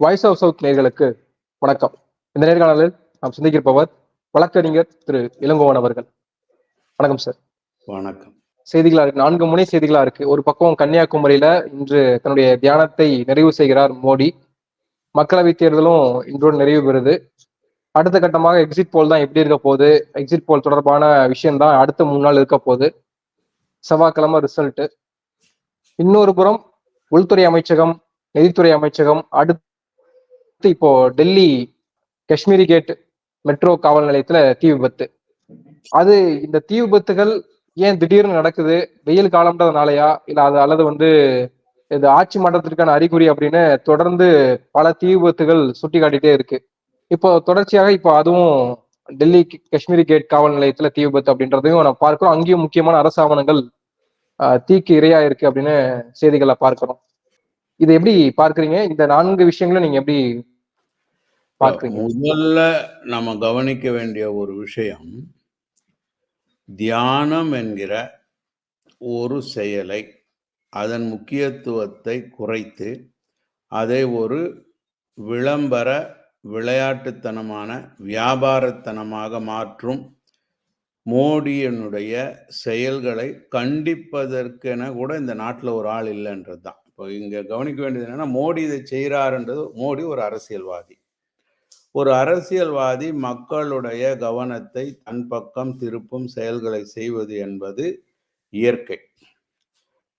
Voice of south நேர்களுக்கு வணக்கம். இந்த நேர்காணலில் நாம் சிந்திக்கிருப்பவர் வழக்கறிஞர் திரு இளங்கோவன் அவர்கள். வணக்கம் சார் வணக்கம். செய்திகளா இருக்கு? நான்கு முனை செய்திகளா இருக்கு. ஒரு பக்கம் கன்னியாகுமரியில இன்று தன்னுடைய தியானத்தை நிறைவு செய்கிறார் மோடி. மக்களவை தேர்தலும் இன்றோடு நிறைவு பெறுது. அடுத்த கட்டமாக எக்ஸிட் போல் தான் எப்படி இருக்க போகுது? எக்ஸிட் போல் தொடர்பான விஷயம் தான் அடுத்த மூணு நாள் இருக்க போகுது. செவ்வாய்க்கிழமை ரிசல்ட் இன்னொரு புறம் உள்துறை அமைச்சகம் நிதித்துறை அமைச்சகம் அடுத்து இப்போ டெல்லி காஷ்மீரி கேட் மெட்ரோ காவல் நிலையத்துல தீ விபத்து. அது இந்த தீ விபத்துகள் ஏன் திடீர்னு நடக்குது? வெயில் காலம்ன்றதுனாலயா? இல்ல அது அல்லது வந்து இது ஆட்சி மாற்றத்திற்கான அறிகுறி அப்படின்னு தொடர்ந்து பல தீ விபத்துகள் சுட்டி காட்டிட்டே இருக்கு. இப்போ தொடர்ச்சியாக இப்போ அதுவும் டெல்லி காஷ்மீரி கேட் காவல் நிலையத்துல தீ விபத்து அப்படின்றதையும் நம்ம பார்க்கிறோம். அங்கேயும் முக்கியமான அரசு ஆவணங்கள் தீக்கு இரையா இருக்கு அப்படின்னு செய்திகளை பார்க்கிறோம். இதை எப்படி பார்க்கறீங்க? இந்த நான்கு விஷயங்களும் நீங்க எப்படி பார்க்கறீங்க? முதல்ல நம்ம கவனிக்க வேண்டிய ஒரு விஷயம் தியானம் என்கிற ஒரு செயலை அதன் முக்கியத்துவத்தை குறைத்து அதை ஒரு விளம்பர விளையாட்டுத்தனமான வியாபாரத்தனமாக மாற்றும் மோடியனுடைய செயல்களை கண்டிப்பதற்கென கூட இந்த நாட்டில் ஒரு ஆள் இல்லைன்றது தான் இப்போ இங்கே கவனிக்க வேண்டியது என்னென்னா மோடி இதை செய்கிறாருன்றது மோடி ஒரு அரசியல்வாதி. ஒரு அரசியல்வாதி மக்களுடைய கவனத்தை தன் பக்கம் திருப்பும் செயல்களை செய்வது என்பது இயற்கை.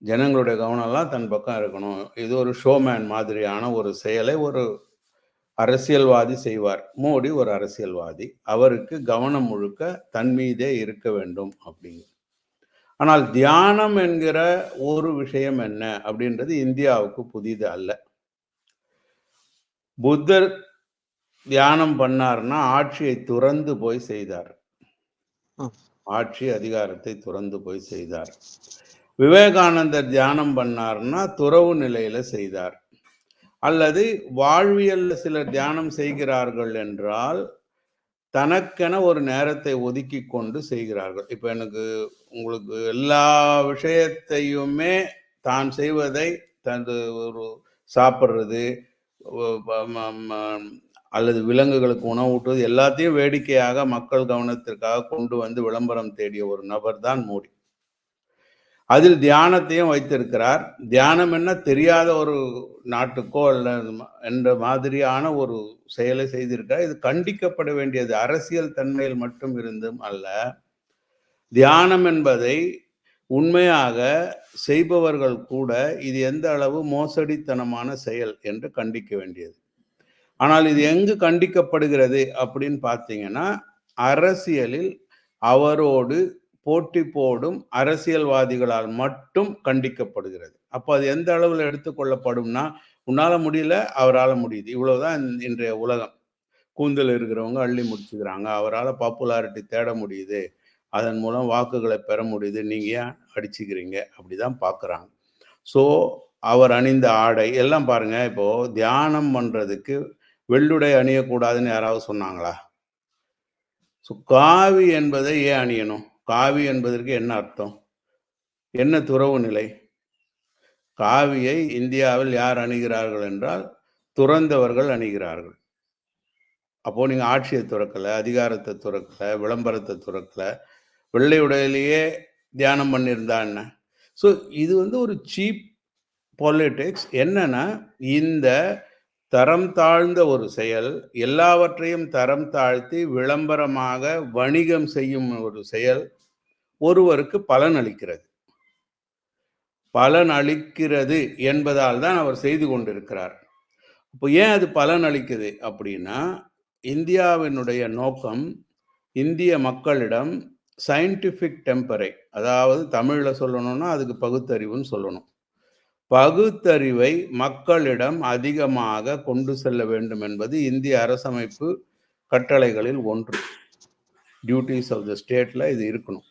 ஜனங்களுடைய கவனம்லாம் தன் பக்கம் இருக்கணும். இது ஒரு ஷோமேன் மாதிரியான ஒரு செயலை ஒரு அரசியல்வாதி செய்வார். மோடி ஒரு அரசியல்வாதி. அவருக்கு கவனம் முழுக்க தன் மீதே இருக்க வேண்டும் அப்படிங்க ஆனால் தியானம் என்கிற ஒரு விஷயம் என்ன அப்படின்றது இந்தியாவுக்கு புதிது அல்ல. புத்தர் தியானம் பண்ணார்னா ஆட்சியை துறந்து போய் செய்தார். ஆட்சி அதிகாரத்தை துறந்து போய் செய்தார். விவேகானந்தர் தியானம் பண்ணார்னா துறவு நிலையில செய்தார். அல்லது வாழ்வியல்ல சிலர் தியானம் செய்கிறார்கள் என்றால் தனக்கென ஒரு நேரத்தை ஒதுக்கி கொண்டு செய்கிறார்கள். இப்போ எனக்கு உங்களுக்கு எல்லா விஷயத்தையுமே தான் செய்வதை தனது ஒரு சாப்பிட்றது அல்லது விலங்குகளுக்கு உணவூட்டுவது எல்லாத்தையும் வேடிக்கையாக மக்கள் கவனத்திற்காக கொண்டு வந்து விளம்பரம் தேடிய ஒரு நபர் தான் மோடி. அதில் தியானத்தையும் வைத்திருக்கிறார். தியானம் என்ன? தெரியாத ஒரு நாட்டுக்கோ அல்ல என்ற மாதிரியான ஒரு செயலை செய்திருக்கிறார். இது கண்டிக்கப்பட வேண்டியது. அரசியல் தன்மையில் மட்டும் இருந்தும் அல்ல. தியானம் என்பதை உண்மையாக செய்பவர்கள் கூட இது எந்த அளவு மோசடித்தனமான செயல் என்று கண்டிக்க வேண்டியது. ஆனால் இது எங்கு கண்டிக்கப்படுகிறது அப்படின்னு பார்த்தீங்கன்னா அரசியலில் அவரோடு போட்டி போடும் அரசியல்வாதிகளால் மட்டும் கண்டிக்கப்படுகிறது. அப்போ அது எந்த அளவில் எடுத்துக்கொள்ளப்படும்னா உன்னால் முடியல அவரால் முடியுது. இவ்வளவுதான் இன்றைய உலகம். கூந்தல் இருக்கிறவங்க அள்ளி முடிச்சுக்கிறாங்க. அவரால் பாப்புலாரிட்டி தேட முடியுது. அதன் மூலம் வாக்குகளை பெற முடியுது. நீங்கள் ஏன் அடிச்சுக்கிறீங்க? அப்படிதான் பார்க்குறாங்க ஸோ அவர் அணிந்த ஆடை எல்லாம் பாருங்கள் இப்போது தியானம் பண்ணுறதுக்கு வெள்ளுடை அணியக்கூடாதுன்னு யாராவது சொன்னாங்களா? ஸோ காவி என்பதை ஏன் அணியணும்? காவி என்பதற்கு என்ன அர்த்தம்? என்ன துறவு நிலை? காவியை இந்தியாவில் யார் அணிகிறார்கள் என்றால் துறந்தவர்கள் அணிகிறார்கள். அப்போ நீங்க ஆட்சியை துறக்கல அதிகாரத்தை துறக்கல விளம்பரத்தை துறக்கல வெள்ளை உடையிலேயே தியானம் பண்ணியிருந்தா என்ன? ஸோ இது வந்து ஒரு சீப் பாலிட்டிக்ஸ் என்னன்னா இந்த தரம் தாழ்ந்த ஒரு செயல் எல்லாவற்றையும் தரம் தாழ்த்தி விளம்பரமாக வணிகம் செய்யும் ஒரு செயல் ஒருவருக்கு பலன் அளிக்கிறது. பலன் அளிக்கிறது என்பதால் தான் அவர் செய்து கொண்டிருக்கிறார். இப்போ ஏன் அது பலன் அளிக்குது அப்படின்னா இந்தியாவினுடைய நோக்கம் இந்திய மக்களிடம் சயின்டிஃபிக் டெம்பரை அதாவது தமிழில் சொல்லணும்னா அதுக்கு பகுத்தறிவுன்னு சொல்லணும். பகுத்தறிவை மக்களிடம் அதிகமாக கொண்டு செல்ல வேண்டும் என்பது இந்திய அரசமைப்பு கட்டளைகளில் ஒன்று. டியூட்டிஸ் ஆஃப் த ஸ்டேட்டில் இது இருக்கணும்.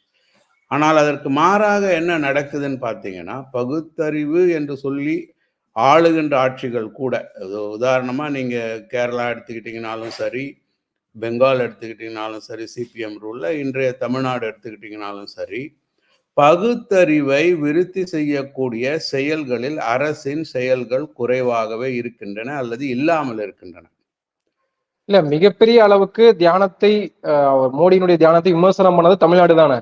ஆனால் அதற்கு மாறாக என்ன நடக்குதுன்னு பார்த்தீங்கன்னா பகுத்தறிவு என்று சொல்லி ஆளுகின்ற ஆட்சிகள் கூட. உதாரணமாக நீங்கள் கேரளா எடுத்துக்கிட்டிங்கனாலும் சரி பெங்கால் எடுத்துக்கிட்டிங்கனாலும் சரி சிபிஎம் ரூலில் இன்றைய தமிழ்நாடு எடுத்துக்கிட்டிங்கனாலும் சரி பகுத்தறிவை விருத்தி செய்யக்கூடிய செயல்களில் அரசின் செயல்கள் குறைவாகவே இருக்கின்றன அல்லது இல்லாமல் இருக்கின்றன. இல்ல மிகப்பெரிய அளவுக்கு தியானத்தை மோடியினுடைய தியானத்தை விமர்சனம் பண்ணது தமிழ்நாடு தானே?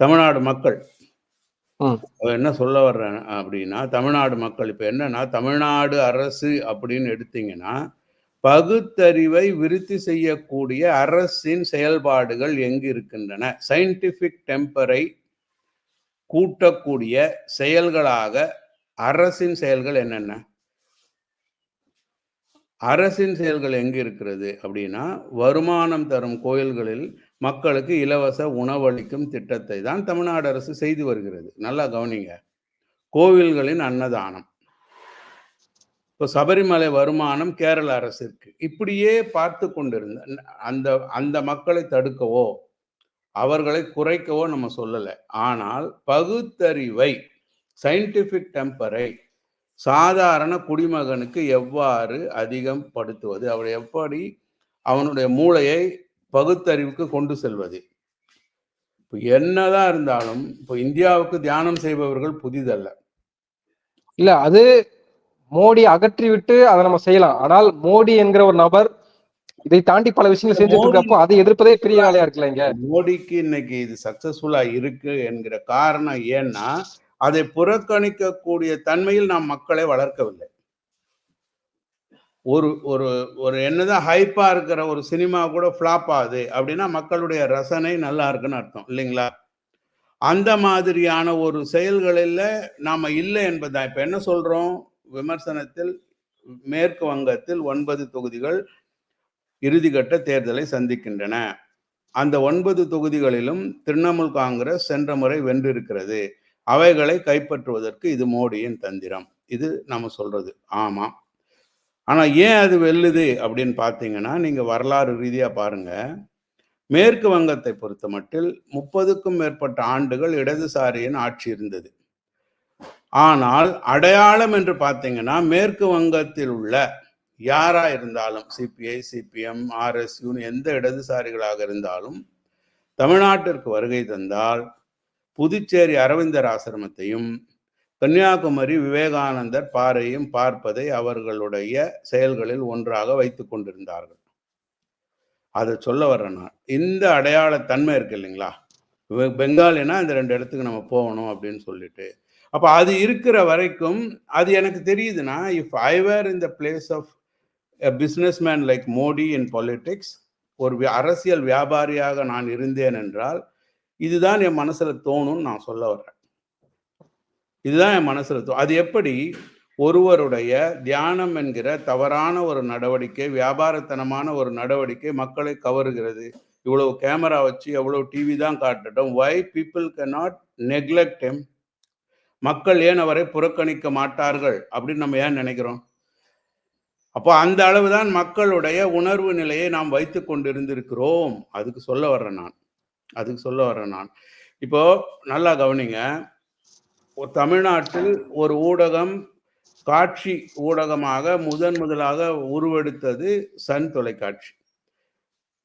தமிழ்நாடு மக்கள். என்ன சொல்ல வர்றேன் அப்படின்னா தமிழ்நாடு மக்கள் இப்ப என்னன்னா தமிழ்நாடு அரசு அப்படின்னு எடுத்தீங்கன்னா பகுத்தறிவை விருத்தி செய்யக்கூடிய அரசின் செயல்பாடுகள் எங்கு இருக்கின்றன? சயின்டிபிக் டெம்பரை கூட்டக்கூடிய செயல்களாக அரசின் செயல்கள் என்னென்ன? அரசின் செயல்கள் எங்கு இருக்கிறது அப்படின்னா வருமானம் தரும் கோயில்களில் மக்களுக்கு இலவச உணவளிக்கும் திட்டத்தை தான் தமிழ்நாடு அரசு செய்து வருகிறது. நல்லா கவனிங்க. கோவில்களின் அன்னதானம். இப்போ சபரிமலை வருமானம் கேரள அரசிற்கு. இப்படியே பார்த்து கொண்டிருந்த அந்த அந்த மக்களை தடுக்கவோ அவர்களை குறைக்கவோ நம்ம சொல்லலை. ஆனால் பகுத்தறிவை சயின்டிஃபிக் டெம்பரை சாதாரண குடிமகனுக்கு எவ்வாறு அதிகம் படுத்துவது அவர் எப்படி அவனுடைய மூளையை பகுத்தறிவுக்கு கொண்டு செல்வது. இப்போ என்னதான் இருந்தாலும் இப்போ இந்தியாவுக்கு தியானம் செய்பவர்கள் புதிதல்ல. இல்ல அது மோடி அகற்றி விட்டு அதை நம்ம செய்யலாம். ஆனால் மோடி என்கிற ஒரு நபர் இதை தாண்டி பல விஷயங்கள் செஞ்சுட்டு இருக்கப்போ அதை எதிர்ப்பதே பெரிய வேலையா இருக்குல்ல இங்க? மோடிக்கு இன்னைக்கு இது சக்சஸ்ஃபுல்லா இருக்கு என்கிற காரணம் ஏன்னா அதை புறக்கணிக்கக்கூடிய தன்மையில் நாம் மக்களை வளர்க்கவில்லை. ஒரு ஒரு ஒரு என்னதான் ஹைப்பா இருக்கிற ஒரு சினிமா கூட ஃப்ளாப் ஆகுது அப்படின்னா மக்களுடைய ரசனை நல்லா இருக்குன்னு அர்த்தம் இல்லைங்களா? அந்த மாதிரியான ஒரு செயல்களில் நாம இல்லை என்பதுதான். இப்ப என்ன சொல்றோம்? விமர்சனத்தில் மேற்கு வங்கத்தில் ஒன்பது தொகுதிகள் இறுதிக்கட்ட தேர்தலை சந்திக்கின்றன. அந்த ஒன்பது தொகுதிகளிலும் திரிணாமுல் காங்கிரஸ் சென்ற முறை வென்றிருக்கிறது. அவைகளை கைப்பற்றுவதற்கு இது மோடியின் தந்திரம். இது நம்ம சொல்றது. ஆமாம் ஆனால் ஏன் அது வெல்லுது அப்படின்னு பார்த்தீங்கன்னா நீங்கள் வரலாறு ரீதியாக பாருங்கள் மேற்கு வங்கத்தை பொறுத்த மட்டில் முப்பதுக்கும் மேற்பட்ட ஆண்டுகள் இடதுசாரியின் ஆட்சி இருந்தது. ஆனால் அடையாளம் என்று பார்த்தீங்கன்னா மேற்கு வங்கத்தில் உள்ள யாரா இருந்தாலும் சிபிஐ சிபிஎம் ஆர்எஸ்யூன்னு எந்த இடதுசாரிகளாக இருந்தாலும் தமிழ்நாட்டிற்கு வருகை தந்தால் புதுச்சேரி அரவிந்தர் ஆசிரமத்தையும் கன்னியாகுமரி விவேகானந்தர் பாறையும் பார்ப்பதை அவர்களுடைய செயல்களில் ஒன்றாக வைத்து கொண்டிருந்தார்கள். அதை சொல்ல வர்றேன் நான். இந்த அடையாள தன்மை இருக்கு இல்லைங்களா? பெங்காலினா இந்த ரெண்டு இடத்துக்கு நம்ம போகணும் அப்படின்னு சொல்லிட்டு. அப்போ அது இருக்கிற வரைக்கும் அது எனக்கு தெரியுதுன்னா if I were in the place of business man like Modi in politics ஒரு அரசியல் வியாபாரியாக நான் இருந்தேன் என்றால் இதுதான் என் மனசில் தோணும்னு நான் சொல்ல வர்றேன். இதுதான் என் மனசில் அது எப்படி? ஒருவருடைய தியானம் என்கிற தவறான ஒரு நடவடிக்கை வியாபாரத்தனமான ஒரு நடவடிக்கை மக்களை கவருகிறது. இவ்வளவு கேமரா வச்சு எவ்வளவு டிவி தான் காட்டட்டும். Why people not neglect them மக்கள் ஏன் அவரை புறக்கணிக்க மாட்டார்கள் அப்படின்னு நம்ம ஏன் நினைக்கிறோம்? அப்போ அந்த அளவுதான் மக்களுடைய உணர்வு நிலையை நாம் வைத்து கொண்டிருந்திருக்கிறோம். அதுக்கு சொல்ல வர்றேன் நான். அதுக்கு சொல்ல வர்றேன் நான். இப்போ நல்லா கவனிங்க. தமிழ்நாட்டில் ஒரு ஊடகம் காட்சி ஊடகமாக முதன் முதலாக உருவெடுத்தது சன் தொலைக்காட்சி.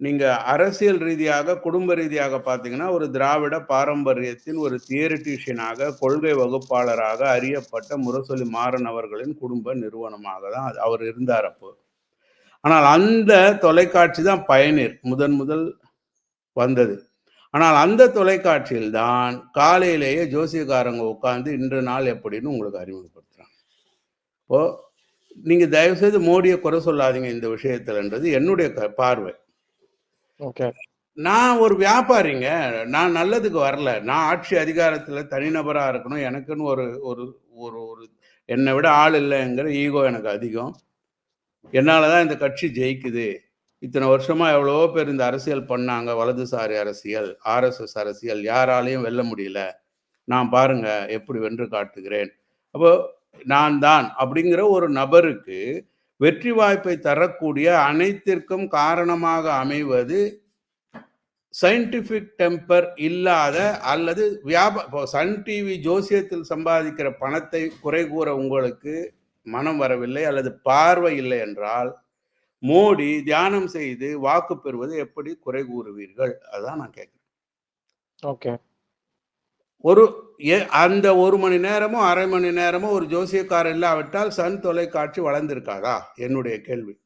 நீங்கள் அரசியல் ரீதியாக குடும்ப ரீதியாக பார்த்தீங்கன்னா ஒரு திராவிட பாரம்பரியத்தின் ஒரு தியரிட்டிஷியனாக கொள்கை வகுப்பாளராக அறியப்பட்ட முரசொலி மாறன் அவர்களின் குடும்ப நிறுவனமாக தான் அவர் இருந்தார் அப்போ. ஆனால் அந்த தொலைக்காட்சி தான் பயனீர் முதன் முதல் வந்தது. ஆனால் அந்த தொலைக்காட்சியில் தான் காலையிலேயே ஜோசியக்காரங்க உட்கார்ந்து இன்று நாள் எப்படின்னு உங்களுக்கு அறிமுகப்படுத்துறாங்க. இப்போ நீங்க தயவு செய்து மோடியை குறை சொல்லாதீங்க இந்த விஷயத்துலன்றது என்னுடைய பார்வை. ஓகே. நான் ஒரு வியாபாரிங்க. நான் நல்லதுக்கு வரல. நான் ஆட்சி அதிகாரத்துல தனிநபரா இருக்கணும். எனக்குன்னு ஒரு ஒரு ஒரு ஒரு என்னை விட ஆள் இல்லைங்கிற ஈகோ எனக்கு அதிகம். என்னாலதான் இந்த கட்சி ஜெயிக்குது. இத்தனை வருஷமா எவ்வளவோ பேர் இந்த அரசியல் பண்ணாங்க வலதுசாரி அரசியல் ஆர்எஸ்எஸ் அரசியல் யாராலையும் வெல்ல முடியல. நான் பாருங்க எப்படி வென்று காட்டுகிறேன். அப்போ நான் தான் அப்படிங்கிற ஒரு நபருக்கு வெற்றி வாய்ப்பை தரக்கூடிய அனைத்திற்கும் காரணமாக அமைவது சயின்டிஃபிக் டெம்பர் இல்லாத அல்லது வியாப இப்போ சன் டிவி ஜோசியத்தில் சம்பாதிக்கிற பணத்தை குறை கூற உங்களுக்கு மனம் வரவில்லை அல்லது பார்வை இல்லை என்றால் மோடி தியானம் செய்து வாக்கு பெறுவது எப்படி குறை கூறுவீர்கள்? அதான் நான் கேட்கிறேன். ஓகே. ஒரு அந்த ஒரு மணி நேரமோ அரை மணி நேரமோ ஒரு ஜோசியக்காரர் இல்லாவிட்டால் சன் தொலைக்காட்சி வளர்ந்திருக்காதா? என்னுடைய கேள்வி.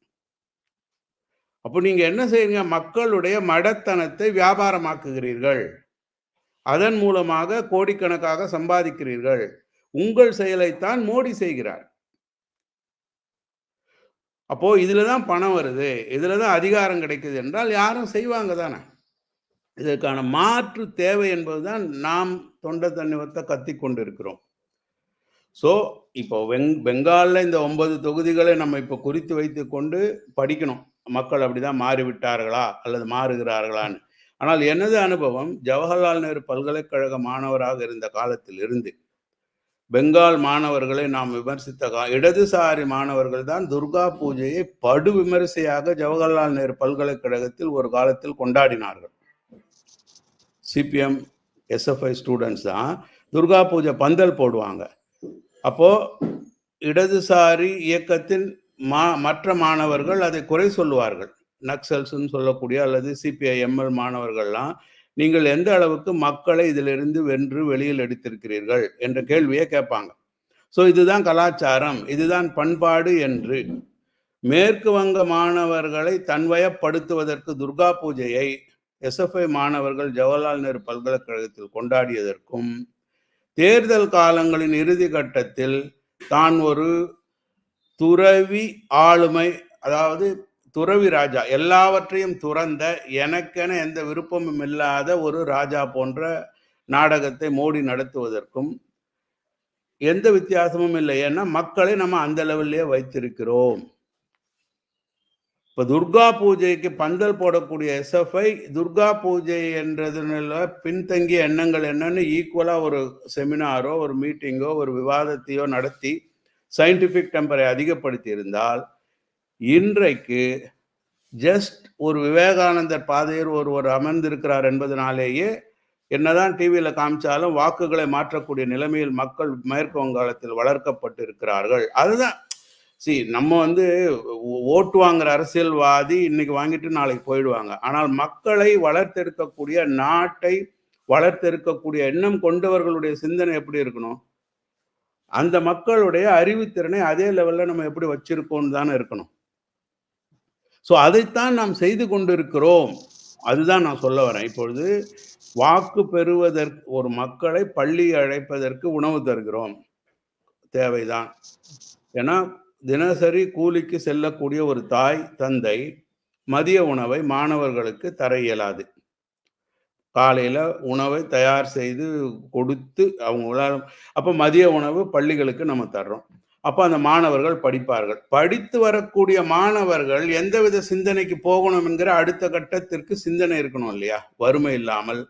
அப்போ நீங்க என்ன செய்யுங்க மக்களுடைய மடத்தனத்தை வியாபாரமாக்குகிறீர்கள். அதன் மூலமாக கோடிக்கணக்காக சம்பாதிக்கிறீர்கள். உங்கள் செயலைத்தான் மோடி செய்கிறார். அப்போது இதில் தான் பணம் வருது. இதில் தான் அதிகாரம் கிடைக்குது என்றால் யாரும் செய்வாங்க தானே? இதற்கான மாற்று தேவை என்பதுதான் நாம் தொண்டை தண்ணி கத்தி கத்தி கொண்டிருக்கிறோம். ஸோ இப்போ வெங் பெங்காலில் இந்த ஒன்பது தொகுதிகளை நம்ம இப்போ குறித்து வைத்து கொண்டு படிக்கணும். மக்கள் அப்படிதான் மாறிவிட்டார்களா? அல்லது மாறுகிறார்களான்னு. ஆனால் எனது அனுபவம் ஜவஹர்லால் நேரு பல்கலைக்கழக மாணவராக இருந்த காலத்தில் இருந்து பெங்கால் மாணவர்களை நாம் விமர்சித்த கா இடதுசாரி மாணவர்கள் தான் துர்கா பூஜையை படு விமரிசையாக ஜவஹர்லால் நேரு பல்கலைக்கழகத்தில் ஒரு காலத்தில் கொண்டாடினார்கள். சிபிஎம் எஸ்எஃப்ஐ ஸ்டூடெண்ட்ஸ் தான் துர்கா பூஜை பந்தல் போடுவாங்க. அப்போ இடதுசாரி இயக்கத்தின் மா மற்ற மாணவர்கள் அதை குறை சொல்லுவார்கள். நக்சல்ஸ்ன்னு சொல்லக்கூடிய அல்லது சிபிஐ எம்எல் மாணவர்கள்லாம் நீங்கள் எந்த அளவுக்கு மக்களை இதிலிருந்து வென்று வெளியில் எடுத்திருக்கிறீர்கள் என்ற கேள்வியை கேட்பாங்க. ஸோ இதுதான் கலாச்சாரம் இதுதான் பண்பாடு என்று. மேற்கு வங்க மாணவர்களை தன்வயப்படுத்துவதற்கு துர்கா பூஜையை எஸ்எஃப்ஐ மாணவர்கள் ஜவஹர்லால் நேரு பல்கலைக்கழகத்தில் கொண்டாடியதற்கும் தேர்தல் காலங்களின் இறுதி கட்டத்தில் தான் ஒரு துறவி ஆளுமை அதாவது துறவி ராஜா எல்லாவற்றையும் துறந்த எனக்கென எந்த விருப்பமும் இல்லாத ஒரு ராஜா போன்ற நாடகத்தை மோடி நடத்துவதற்கும் எந்த வித்தியாசமும் இல்லை. ஏன்னா மக்களை நம்ம அந்த லெவல்லையே வைத்திருக்கிறோம். இப்ப துர்கா பூஜைக்கு பந்தல் போடக்கூடிய எஸ்எஃப்ஐ துர்கா பூஜை என்றதுல பின்தங்கிய எண்ணங்கள் என்னன்னு ஈக்குவலா ஒரு செமினாரோ ஒரு மீட்டிங்கோ ஒரு விவாதத்தையோ நடத்தி சயின்டிபிக் டெம்பரை அதிகப்படுத்தி இருந்தால் இன்றைக்கு ஜஸ்ட் ஒரு விவேகானந்தர் பாதையில் ஒருவர் அமர்ந்திருக்கிறார் என்பதனாலேயே என்னதான் டிவியில் காமிச்சாலும் வாக்குகளை மாற்றக்கூடிய நிலைமையில் மக்கள் மேற்கு வங்காளத்தில் வளர்க்கப்பட்டு இருக்கிறார்கள் அதுதான். சி நம்ம வந்து ஓட்டு வாங்குற அரசியல்வாதி இன்னைக்கு வாங்கிட்டு நாளைக்கு போயிடுவாங்க. ஆனால் மக்களை வளர்த்தெடுக்கக்கூடிய நாட்டை வளர்த்தெடுக்கக்கூடிய எண்ணம் கொண்டவர்களுடைய சிந்தனை எப்படி இருக்கணும்? அந்த மக்களுடைய அறிவுத்திறனை அதே லெவலில் நம்ம எப்படி வச்சிருக்கோம்னு தானே இருக்கணும். ஸோ அதைத்தான் நாம் செய்து கொண்டிருக்கிறோம். அதுதான் நான் சொல்ல வரேன். இப்பொழுது வாக்கு பெறுவதற்கு ஒரு மக்களை பள்ளி அழைப்பதற்கு உணவு தருகிறோம். தேவைதான். ஏன்னா தினசரி கூலிக்கு செல்லக்கூடிய ஒரு தாய் தந்தை மதிய உணவை மாணவர்களுக்கு தர இயலாது. காலையில் உணவை தயார் செய்து கொடுத்து அவங்களால அப்போ மதிய உணவு பள்ளிகளுக்கு நம்ம தர்றோம். அப்போ அந்த மாணவர்கள் படிப்பார்கள். படித்து வரக்கூடிய மாணவர்கள் எந்தவித சிந்தனைக்கு போகணும் என்கிற அடுத்த கட்டத்திற்கு சிந்தனை இருக்கணும் இல்லையா? வறுமை இல்லாமல்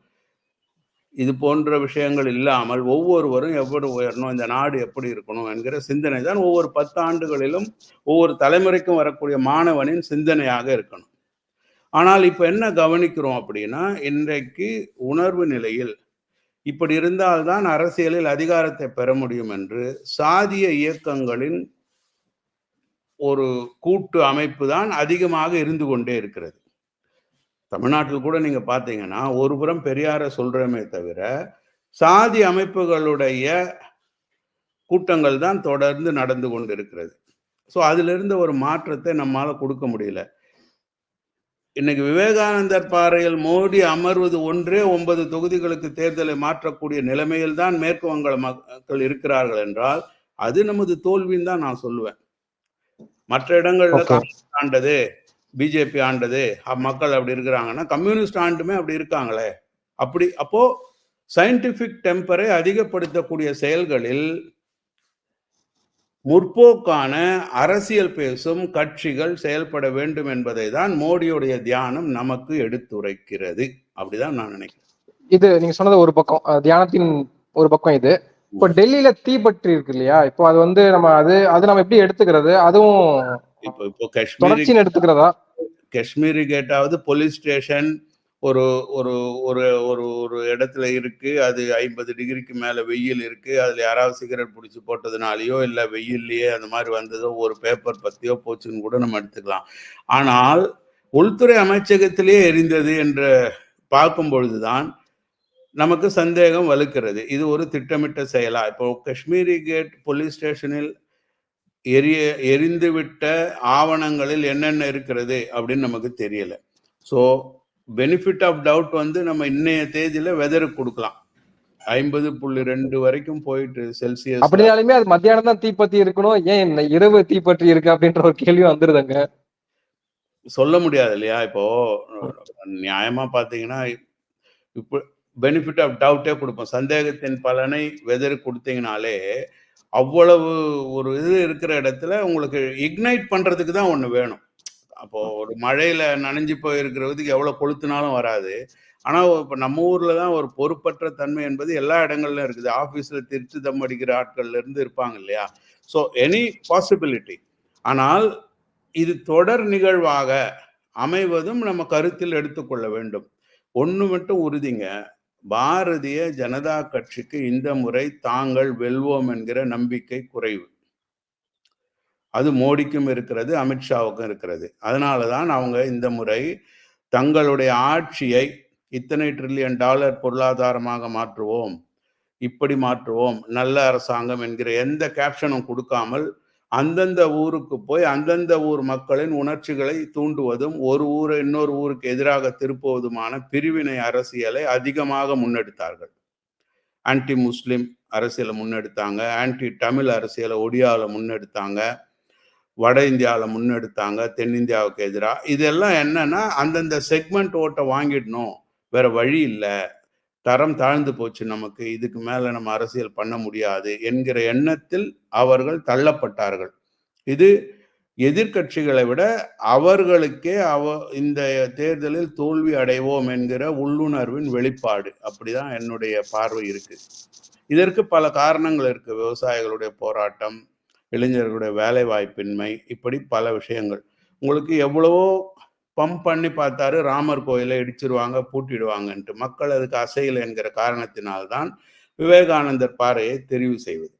இது போன்ற விஷயங்கள் இல்லாமல் ஒவ்வொருவரும் எவ்வளவு உயரணும் இந்த நாடு எப்படி இருக்கணும் என்கிற சிந்தனை தான் ஒவ்வொரு பத்தாண்டுகளிலும் ஒவ்வொரு தலைமுறைக்கும் வரக்கூடிய மாணவனின் சிந்தனையாக இருக்கணும். ஆனால் இப்போ என்ன கவனிக்கிறோம் அப்படின்னா இன்றைக்கு உணர்வு நிலையில் இப்படி இருந்தால்தான் அரசியலில் அதிகாரத்தை பெற முடியும் என்று சாதிய இயக்கங்களின் ஒரு கூட்டு அமைப்பு தான் அதிகமாக இருந்து கொண்டே இருக்கிறது. தமிழ்நாட்டில் கூட நீங்க பார்த்தீங்கன்னா ஒரு புறம் பெரியாரை சொல்றமே தவிர சாதி அமைப்புகளுடைய கூட்டங்கள் தான் தொடர்ந்து நடந்து கொண்டு இருக்கிறது ஸோ அதிலிருந்து ஒரு மாற்றத்தை நம்மால் கொடுக்க முடியல. இன்னைக்கு விவேகானந்தர் பாறையில் மோடி அமர்வது ஒன்றே ஒன்பது தொகுதிகளுக்கு தேர்தலை மாற்றக்கூடிய நிலைமையில் தான் மேற்கு வங்காள மக்கள் இருக்கிறார்கள் என்றால் அது நமது தோல்வின்னு தான் நான் சொல்லுவேன் மற்ற இடங்கள்ல. காங்கிரஸ் ஆண்டது பிஜேபி ஆண்டது மக்கள் அப்படி இருக்கிறாங்கன்னா கம்யூனிஸ்ட் ஆண்டுமே அப்படி இருக்காங்களே அப்படி அப்போ சயின்டிபிக் டெம்பரை அதிகப்படுத்தக்கூடிய செயல்களில் முற்போக்கான அரசியல் பேசும் கட்சிகள் செயல்பட வேண்டும் என்பதை தான் மோடியுடைய தியானம் நமக்கு எடுத்துரைக்கிறது. அப்படிதான் நான் நினைக்கிறேன். இது நீங்க சொன்னது ஒரு பக்கம். தியானத்தின் ஒரு பக்கம் இது. இப்போ டெல்லியில தீப்பற்றி இருக்கு இல்லையா? இப்போ அது வந்து நம்ம அது அது நம்ம எப்படி எடுத்துக்கிறது? அதுவும் இப்போ இப்போ காஷ்மீரி எடுத்துக்கிறதா? காஷ்மீரி கேட்டாவது போலீஸ் ஸ்டேஷன் ஒரு ஒரு ஒரு ஒரு ஒரு இடத்துல இருக்கு. அது ஐம்பது டிகிரிக்கு மேல வெயில் இருக்கு. அதுல யாராவது சிகரெட் பிடிச்சி போட்டதுனாலயோ இல்ல வெயில்லையே அந்த மாதிரி வந்ததோ ஒரு பேப்பர் பத்தியோ போச்சுன்னு கூட நம்ம எடுத்துக்கலாம். ஆனால் உள்துறை அமைச்சகத்திலே எரிந்தது என்று பார்க்கும் பொழுதுதான் நமக்கு சந்தேகம் வலுக்கிறது. இது ஒரு திட்டமிட்ட செயலா. இப்போ காஷ்மீரி கேட் போலீஸ் ஸ்டேஷனில் எரிய எரிந்துவிட்ட ஆவணங்களில் என்னென்ன இருக்கிறது அப்படின்னு நமக்கு தெரியல. ஸோ பெனிஃபிட் ஆஃப் டவுட் வந்து நம்ம இன்னைய தேதியில வெதருக்கு கொடுக்கலாம். ஐம்பது புள்ளி ரெண்டு வரைக்கும் போயிட்டு செல்சியஸ் அப்படினாலுமே அது மத்தியானம் தான் தீப்பத்தி இருக்கணும். ஏன் இரவு தீப்பற்றி இருக்கு அப்படின்ற ஒரு கேள்வி வந்துருதுங்க. சொல்ல முடியாது இல்லையா? இப்போ நியாயமா பாத்தீங்கன்னா இப்போ பெனிஃபிட் ஆஃப் டவுட்டே கொடுப்போம். சந்தேகத்தின் பலனை வெதர் கொடுத்தீங்கனாலே அவ்வளவு ஒரு இது இருக்கிற இடத்துல உங்களுக்கு இக்னைட் பண்றதுக்கு தான் ஒண்ணு வேணும். அப்போ ஒரு மழையில நனைஞ்சு போயிருக்கிறதுக்கு எவ்வளவு கொளுத்துனாலும் வராது. ஆனா இப்ப நம்ம ஊர்ல தான் ஒரு பொறுப்பற்ற தன்மை என்பது எல்லா இடங்கள்லயும் இருக்குது. ஆபீஸ்ல திருட்டு தம் அடிக்கிற ஆட்கள்ல இருந்து இருப்பாங்க இல்லையா? ஸோ எனி பாசிபிலிட்டி ஆனால் இது தொடர் நிகழ்வாக அமைவதும் நம்ம கருத்தில் எடுத்துக்கொள்ள வேண்டும். ஒன்று மட்டும் உறுதிங்க. பாரதிய ஜனதா கட்சிக்கு இந்த முறை தாங்கள் வெல்வோம் என்கிற நம்பிக்கை குறைவு. அது மோடிக்கும் இருக்கிறது அமித்ஷாவுக்கும் இருக்கிறது. அதனால தான் அவங்க இந்த முறை தங்களுடைய ஆட்சியை இத்தனை ட்ரில்லியன் டாலர் பொருளாதாரமாக மாற்றுவோம் இப்படி மாற்றுவோம் நல்ல அரசாங்கம் என்கிற எந்த கேப்ஷனும் கொடுக்காமல் அந்தந்த ஊருக்கு போய் அந்தந்த ஊர் மக்களின் உணர்ச்சிகளை தூண்டுவதும் ஒரு ஊரை இன்னொரு ஊருக்கு எதிராக திருப்புவதுமான பிரிவினை அரசியலை அதிகமாக முன்னெடுத்தார்கள். ஆன்டி முஸ்லிம் அரசியலை முன்னெடுத்தாங்க ஆன்டி தமிழ் அரசியலை ஒடியாவில் முன்னெடுத்தாங்க. வட இந்தியாவில் முன்னெடுத்தாங்க தென்னிந்தியாவுக்கு எதிராக இதெல்லாம் என்னன்னா அந்தந்த செக்மெண்ட் ஓட்டை வாங்கிடணும். வேற வழி இல்லை. தரம் தாழ்ந்து போச்சு நமக்கு. இதுக்கு மேல நம்ம அரசியல் பண்ண முடியாது என்கிற எண்ணத்தில் அவர்கள் தள்ளப்பட்டார்கள். இது எதிர்க்கட்சிகளை விட அவர்களுக்கே அவ இந்த தேர்தலில் தோல்வி அடைவோம் என்கிற உள்ளுணர்வின் வெளிப்பாடு. அப்படிதான் என்னுடைய பார்வை இருக்கு. இதற்கு பல காரணங்கள் இருக்கு. விவசாயிகளுடைய போராட்டம் இளைஞர்களுடைய வேலை வாய்ப்பின்மை இப்படி பல விஷயங்கள். உங்களுக்கு எவ்வளவோ பம்ப் பண்ணி பார்த்தாரு ராமர் கோயிலை இடிச்சிருவாங்க பூட்டிடுவாங்கன்ட்டு. மக்கள் அதுக்கு அசையில் என்கிற காரணத்தினால்தான் விவேகானந்தர் பாறையை தெரிவு செய்வது.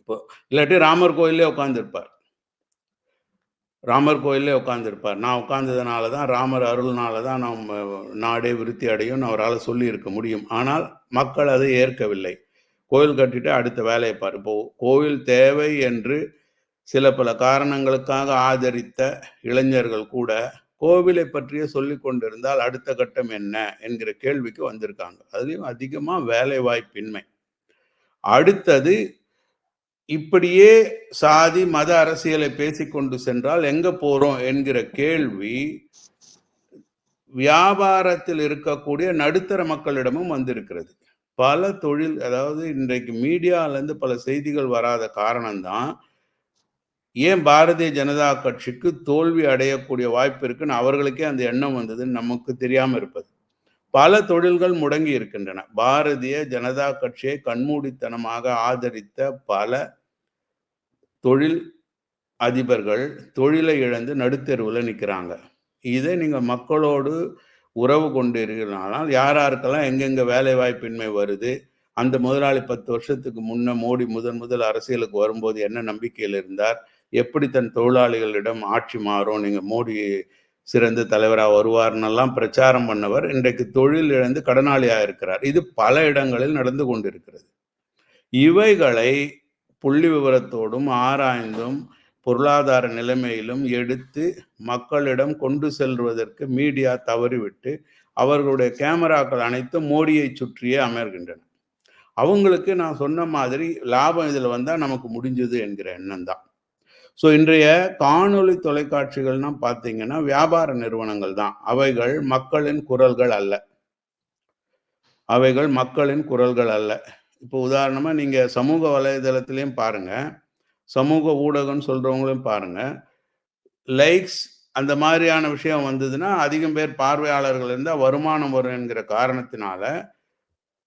இப்போ இல்லாட்டி ராமர் கோயிலே உட்காந்துருப்பார் ராமர் கோயிலே உட்காந்துருப்பார் நான் உட்கார்ந்ததுனால தான் ராமர் அருள்னால தான் நாம் நாடே விருத்தி அடையும் அவரால் சொல்லியிருக்க முடியும். ஆனால் மக்கள் அதை ஏற்கவில்லை. கோயில் கட்டிட்டு அடுத்த வேலையை பாரு. இப்போ கோயில் தேவை என்று சில பல காரணங்களுக்காக ஆதரித்த இளைஞர்கள் கூட கோவிலை பற்றிய சொல்லி கொண்டிருந்தால் அடுத்த கட்டம் என்ன என்கிற கேள்விக்கு வந்திருக்காங்க. அதுலேயும் அதிகமாக வேலை வாய்ப்பின்மை அடுத்தது இப்படியே சாதி மத அரசியலை பேசிக்கொண்டு சென்றால் எங்க போறோம் என்கிற கேள்வி வியாபாரத்தில் இருக்கக்கூடிய நடுத்தர மக்களிடமும் வந்திருக்கிறது. பல தொழில் அதாவது இன்றைக்கு மீடியால பல செய்திகள் வராத காரணம்தான் ஏன் பாரதிய ஜனதா கட்சிக்கு தோல்வி அடையக்கூடிய வாய்ப்பு இருக்குன்னு அவர்களுக்கே அந்த எண்ணம் வந்ததுன்னு நமக்கு தெரியாமல் இருப்பது. பல தொழில்கள் முடங்கி இருக்கின்றன. பாரதிய ஜனதா கட்சியை கண்மூடித்தனமாக ஆதரித்த பல தொழில் அதிபர்கள் தொழிலை இழந்து நடுத்தெருவில் நிற்கிறாங்க இதை நீங்கள் மக்களோடு உறவு கொண்டிருக்கிறனால் யார் யாருக்கெல்லாம் எங்கெங்க வேலை வாய்ப்பின்மை வருது அந்த முதலாளி பத்து வருஷத்துக்கு முன்ன மோடி முதன் முதல் அரசியலுக்கு வரும்போது என்ன நம்பிக்கையில் இருந்தார் எப்படி தன் தொழிலாளிகளிடம் ஆட்சி மாறும் நீங்கள் மோடி சிறந்த தலைவராக வருவார்னெல்லாம் பிரச்சாரம் பண்ணவர் இன்றைக்கு தொழில் இழந்து கடனாளியாக இருக்கிறார். இது பல இடங்களில் நடந்து கொண்டிருக்கிறது. இவைகளை புள்ளி விவரத்தோடும் ஆராய்ந்தும் பொருளாதார நிலைமையிலும் எடுத்து மக்களிடம் கொண்டு செல்வதற்கு மீடியா தவறிவிட்டு அவர்களுடைய கேமராக்கள் அனைத்தும் மோடியை சுற்றியே அமர்கின்றன. அவங்களுக்கு நான் சொன்ன மாதிரி லாபம் இதில் வந்தால் நமக்கு முடிஞ்சது என்கிற எண்ணம் தான். ஸோ இன்றைய காணொலி தொலைக்காட்சிகள்னா பார்த்தீங்கன்னா வியாபார நிறுவனங்கள் தான். அவைகள் மக்களின் குரல்கள் அல்ல. அவைகள் மக்களின் குரல்கள் அல்ல. இப்போ உதாரணமாக நீங்கள் சமூக வலைதளத்திலையும் பாருங்கள் சமூக ஊடகம்னு சொல்கிறவங்களையும் பாருங்கள் லைக்ஸ் அந்த மாதிரியான விஷயம் வந்ததுன்னா அதிகம் பேர் பார்வையாளர்கள் இருந்தால் வருமானம் வரும் என்கிற காரணத்தினால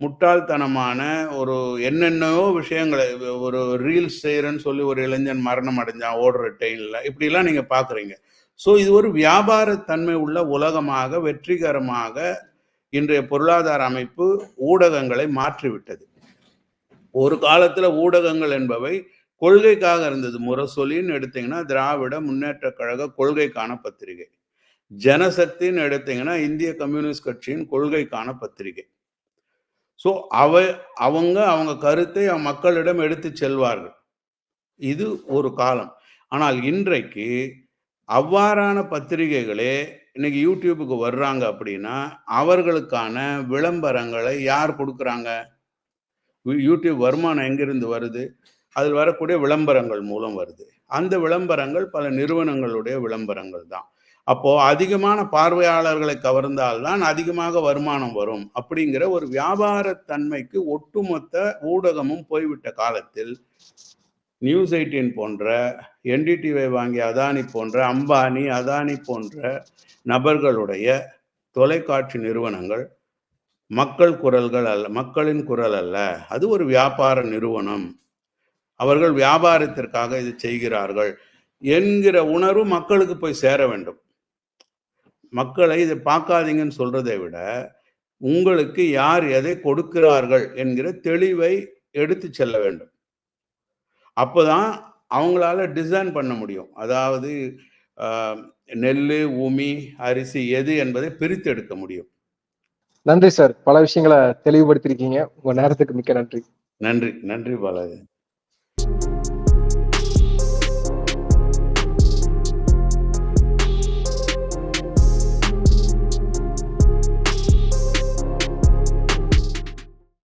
முட்டாள்தனமான ஒரு என்னென்னவோ விஷயங்களை ஒரு ரீல்ஸ் செய்கிறேன்னு சொல்லி ஒரு இளைஞன் மரணம் அடைஞ்சான் ஓடுற ட்ரெயினில் இப்படிலாம் நீங்கள் பார்க்குறீங்க ஸோ இது ஒரு வியாபாரத்தன்மை உள்ள உலகமாக வெற்றிகரமாக இன்றைய பொருளாதார அமைப்பு ஊடகங்களை மாற்றிவிட்டது. ஒரு காலத்தில் ஊடகங்கள் என்பவை கொள்கைக்காக இருந்தது. முரசொலின்னு எடுத்தீங்கன்னா திராவிட முன்னேற்ற கழக கொள்கைக்கான பத்திரிகை. ஜனசக்தின்னு எடுத்தீங்கன்னா இந்திய கம்யூனிஸ்ட் கட்சியின் கொள்கைக்கான பத்திரிகை. ஸோ அவ அவங்க அவங்க கருத்தை மக்களிடம் எடுத்து செல்வார்கள். இது ஒரு காலம். ஆனால் இன்றைக்கு அவ்வாறான பத்திரிகைகளே இன்னைக்கு யூடியூபுக்கு வர்றாங்க அப்படின்னா அவர்களுக்கான விளம்பரங்களை யார் கொடுக்குறாங்க? யூடியூப் வருமானம் எங்கிருந்து வருது? அதில் வரக்கூடிய விளம்பரங்கள் மூலம் வருது. அந்த விளம்பரங்கள் பல நிறுவனங்களுடைய விளம்பரங்கள் தான். அப்போ அதிகமான பார்வையாளர்களை கவர்ந்தால்தான் அதிகமாக வருமானம் வரும். அப்படிங்கிற ஒரு வியாபாரத்தன்மைக்கு ஒட்டுமொத்த ஊடகமும் போய்விட்ட காலத்தில் நியூஸ் எயிட்டீன் போன்ற என்டிடிவை வாங்கிய அதானி போன்ற அம்பானி அதானி போன்ற நபர்களுடைய தொலைக்காட்சி நிறுவனங்கள் மக்கள் குரல்கள் அல்ல மக்களின் குரல் அல்ல. அது ஒரு வியாபார நிறுவனம். அவர்கள் வியாபாரத்திற்காக இது செய்கிறார்கள் என்கிற உணர்வு மக்களுக்கு போய் சேர வேண்டும். மக்களை இதை பார்க்காதீங்கன்னு சொல்றதை விட உங்களுக்கு யார் எதை கொடுக்கிறார்கள் என்கிற தெளிவை எடுத்து செல்ல வேண்டும். அப்போதான் அவங்களால டிசைன் பண்ண முடியும். அதாவது நெல்லு உமி அரிசி எது என்பதை பிரித்து எடுக்க முடியும். நன்றி சார். பல விஷயங்களை தெளிவுபடுத்திருக்கீங்க உங்க நேரத்துக்கு மிக்க நன்றி. நன்றி. நன்றி பாலாஜி.